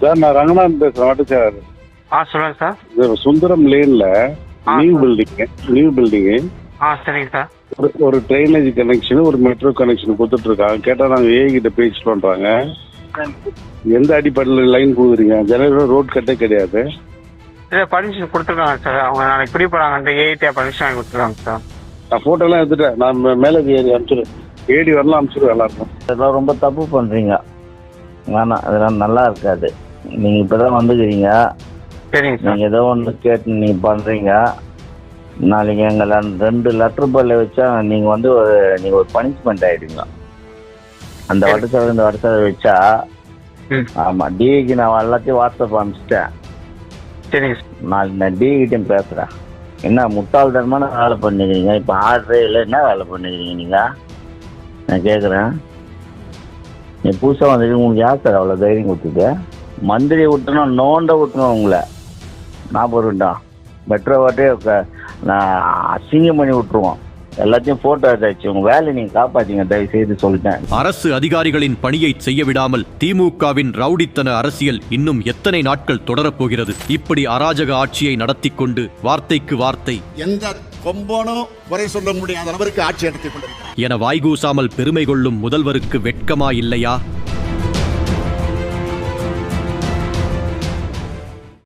Sir நான் ரங்கநாதன் பேசுறேன். Sir. ஆ சொல்லுங்க சார். இது சுந்தரம் லேன்ல நியூ. பில்டிங் நியூ பில்டிங்கு ஆ சரிங்க சார். ஒரு ஒரு ட்ரைனேஜ் கனெக்ஷன் ஒரு மெட்ரோ கனெக்ஷன் கொடுத்துட்டு இருக்காங்க கேட்டா நாங்க ஏ கிட்ட பேச்சு பண்றாங்க எந்த அடிப்படையில் லைன் கொடுக்குறீங்க? ஜனவரி ரோட் கட்டே கிடையாது. இல்லை பர்மிஷன் கொடுத்துருக்காங்க சார். அவங்க நாளைக்கு குடி போகிறாங்கன்ட்டு ஏஐடியா பர்மிஷன் வாங்கி கொடுத்துருக்காங்க சார். நான் போட்டோ எல்லாம் எடுத்துட்டேன். நான் மே- மேலே ஏறி அனுப்பிச்சிடுவேன் ஏடி வரலாம் அனுப்பிச்சிடுவேன் எல்லாருக்கும். இதெல்லாம் ரொம்ப தப்பு பண்ணுறீங்க வேணாம் அதெல்லாம் நல்லா இருக்காது. நீங்கள் இப்போ தான் வந்துக்கிறீங்க. சரிங்க சார். நீங்கள் ஏதோ ஒன்று கேட்டு நீங்கள் பண்ணுறீங்க நாளைக்கு எங்களை ரெண்டு லெட்டர் பல்ல வச்சா நீங்கள் வந்து ஒரு நீங்கள் ஒரு பனிஷ்மெண்ட் ஆகிடுங்க அந்த. வருஷம் இந்த வருஷம் வச்சா ஆமாம் டிஏக்கு நான் எல்லாத்தையும் வாட்ஸ்அப் அனுப்பிச்சிட்டேன். சரிங்க சார். நாளைக்கு நான் டிகிட்டையும் பேசுகிறேன் என்ன முட்டாள்தனமான வேலை பண்ணிக்கிறீங்க? இப்போ ஆர்டரே இல்லை. என்ன வேலை பண்ணிக்கிறீங்க நீங்கள் நான் கேட்குறேன் நீ புதுசாக வந்துட்டு உங்களுக்கு யார் சார் அவ்வளோ தைரியம் கொடுத்துது? மந்திரி விட்டணும் நோண்ட விட்டணும் உங்களை. ஞாபகம் இருக்கட்டும் பெட்ரோ வாட்டே நான் அசிங்கம் பண்ணி விட்ருவோம் எல்லாத்தையும் ஃபோட்டோ எடுத்தாச்சு உங்கள் வேலையை நீங்கள் காப்பாற்றிங்க தயவு செய்து சொல்லிட்டேன். அரசு அதிகாரிகளின் பணியை செய்ய விடாமல் திமுகவின் ரவுடித்தன அரசியல் இன்னும் எத்தனை நாட்கள் தொடரப்போகிறது? இப்படி அராஜக ஆட்சியை நடத்தி கொண்டு வார்த்தைக்கு வார்த்தை. எந்த கொம்போனும் குறை சொல்ல முடியாத அளவிற்கு ஆட்சி நடத்திக் கொண்டிருக்கிறார். என வாய்கூசாமல் பெருமை கொள்ளும் முதல்வருக்கு வெட்கமா இல்லையா?